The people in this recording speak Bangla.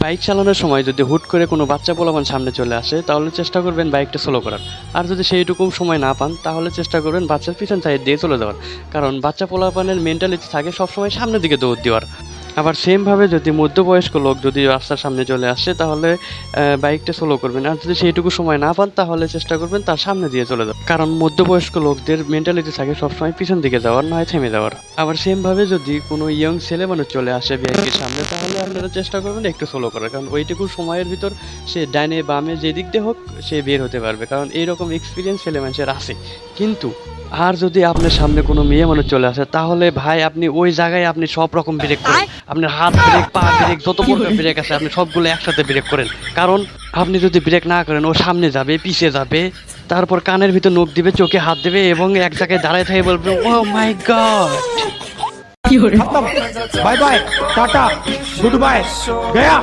বাইক চালানোর সময় যদি হুট করে কোনো বাচ্চা পোলাপান সামনে চলে আসে, তাহলে চেষ্টা করবেন বাইকটা স্লো করার। আর যদি সেইটুকু সময় না পান, তাহলে চেষ্টা করবেন বাচ্চার পিছন সাইড দিয়ে চলে যাওয়ার। কারণ বাচ্চা পোলাপানের মেন্টালিটি থাকে সবসময় সামনের দিকে দৌড় দেওয়ার। আবার সেমভাবে যদি মধ্যবয়স্ক লোক যদি রাস্তার সামনে চলে আসে তাহলে বাইকটা স্লো করবেন। আর যদি সেইটুকু সময় না পান তাহলে চেষ্টা করবেন তার সামনে দিয়ে চলে যাওয়ার। কারণ মধ্যবয়স্ক লোকদের মেন্টালিটি থাকে সবসময় পিছন দিকে যাওয়ার নয় থেমে যাওয়ার। আবার সেমভাবে যদি কোনো ইয়ং ছেলে মানুষ চলে আসে বাইকের সামনে তাহলে আপনারা চেষ্টা করবেন একটু স্লো করার। কারণ ওইটুকু সময়ের ভিতর সে ডাইনে বামে যে দিক দিয়ে হোক সে বের হতে পারবে। কারণ এইরকম এক্সপিরিয়েন্স ছেলে মানুষের আছে। কিন্তু আর যদি আপনার সামনে কোনো মেয়ে মানুষ চলে আসে তাহলে ভাই আপনি ওই জায়গায় আপনি সব রকম ব্রেক করেন। আপনার হাত ব্রেক পা ব্রেক যত প্রকার ব্রেক আছে আপনি সবগুলো একসাথে ব্রেক করেন। কারণ আপনি যদি ব্রেক না করেন ও সামনে যাবে পিছিয়ে যাবে তারপর কানের ভিতর নখ দিবে চোখে হাত দেবে এবং এক জায়গায় দাঁড়ায় থাকে বলবে ও my god bye bye tata good bye Gaya.